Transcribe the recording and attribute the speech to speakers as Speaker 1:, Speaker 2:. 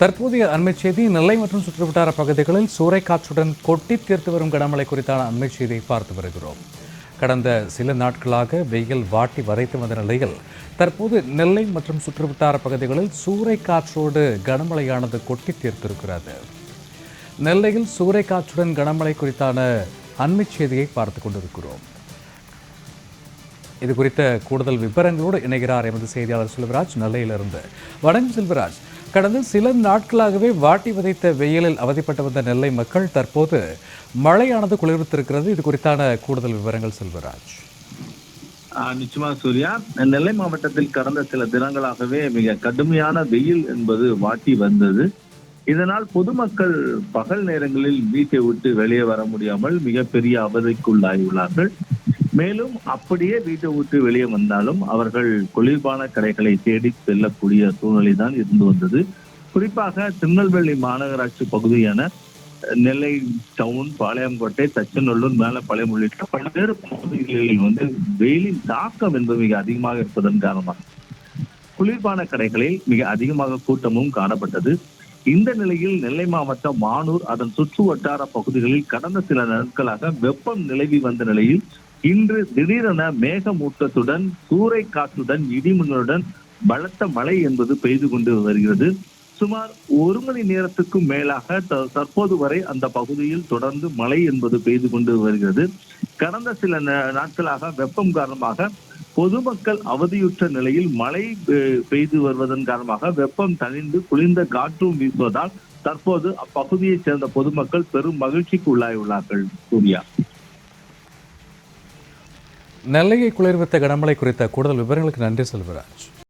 Speaker 1: தற்போதைய அண்மை செய்தி நெல்லை மற்றும் சுற்றுவட்டார பகுதிகளில் சூறைக்காற்றுடன் கொட்டி தீர்த்து வரும் கனமழை குறித்தான அண்மை செய்தியை பார்த்து வருகிறோம். கடந்த சில நாட்களாக வெயில் வாட்டி வரைத்து வந்த நிலையில் தற்போது நெல்லை மற்றும் சுற்றுவட்டார பகுதிகளில் சூறைக்காற்றோடு கனமழையானது கொட்டி தீர்த்திருக்கிறது. நெல்லையில் சூறைக்காற்றுடன் கனமழை குறித்தான அண்மைச் செய்தியை பார்த்து கொண்டிருக்கிறோம். இது குறித்த கூடுதல் விவரங்களோடு இணைகிறார் எமது செய்தியாளர் செல்வராஜ். நெல்லையிலிருந்து வணக்கம் செல்வராஜ். கடந்த சில நாட்களாகவே வாட்டி விதைத்த வெயிலில் அவதிப்பட்டு வந்த நெல்லை மக்கள் தற்போது மழையானது குளிர்வித்திருக்கிறது. இது குறித்தான கூடுதல் விவரங்கள் செல்வராஜ்.
Speaker 2: ஆஹ் நிச்சயமா சூர்யா. நெல்லை மாவட்டத்தில் கடந்த சில தினங்களாகவே மிக கடுமையான வெயில் என்பது வாட்டி வந்தது. இதனால் பொதுமக்கள் பகல் நேரங்களில் வீட்டை விட்டு வெளியே வர முடியாமல் மிகப்பெரிய அவதிக்குள்ளாகியுள்ளார்கள். மேலும் அப்படியே வீட்டை விட்டு வெளியே வந்தாலும் அவர்கள் குளிர்பான கடைகளை தேடி செல்லக்கூடிய சூழ்நிலை தான் இருந்து வந்தது. குறிப்பாக திருநெல்வேலி மாநகராட்சி பகுதியான நெல்லை டவுன் பாளையங்கோட்டை தச்சநல்லூர் மேலப்பாளையம் உள்ளிட்ட பல்வேறு பகுதிகளில் வந்து வெயிலின் தாக்கம் என்பது மிக அதிகமாக இருப்பதன் காரணமாக குளிர்பான கடைகளில் மிக அதிகமாக கூட்டமும் காணப்பட்டது. இந்த நிலையில் நெல்லை மாவட்டம் மானூர் அதன் சுற்று வட்டார பகுதிகளில் கடந்த சில நாட்களாக வெப்பம் நிலவி வந்த நிலையில் இன்று திடீரென மேகமூட்டத்துடன் சூறை காற்றுடன் இடிமின்னலுடன் பலத்த மழை என்பது பெய்து கொண்டு வருகிறது. சுமார் ஒரு மணி நேரத்துக்கும் மேலாக த- தற்போது வரை அந்த பகுதியில் தொடர்ந்து மழை என்பது பெய்து கொண்டு வருகிறது. கடந்த சில நாட்களாக வெப்பம் காரணமாக பொதுமக்கள் அவதியுற்ற நிலையில் மழை பெ- பெய்து வருவதன் காரணமாக வெப்பம் தணிந்து குளிர்ந்த காற்றும் வீசுவதால் தற்போது அப்பகுதியைச் சேர்ந்த பொதுமக்கள் பெரும் மகிழ்ச்சிக்கு உள்ளாயுள்ளார்கள் சூர்யா.
Speaker 1: நெல்லையை குளிர்வித்த கனமழை குறித்த கூடுதல் விவரங்களுக்கு நன்றி செல்வராஜ்.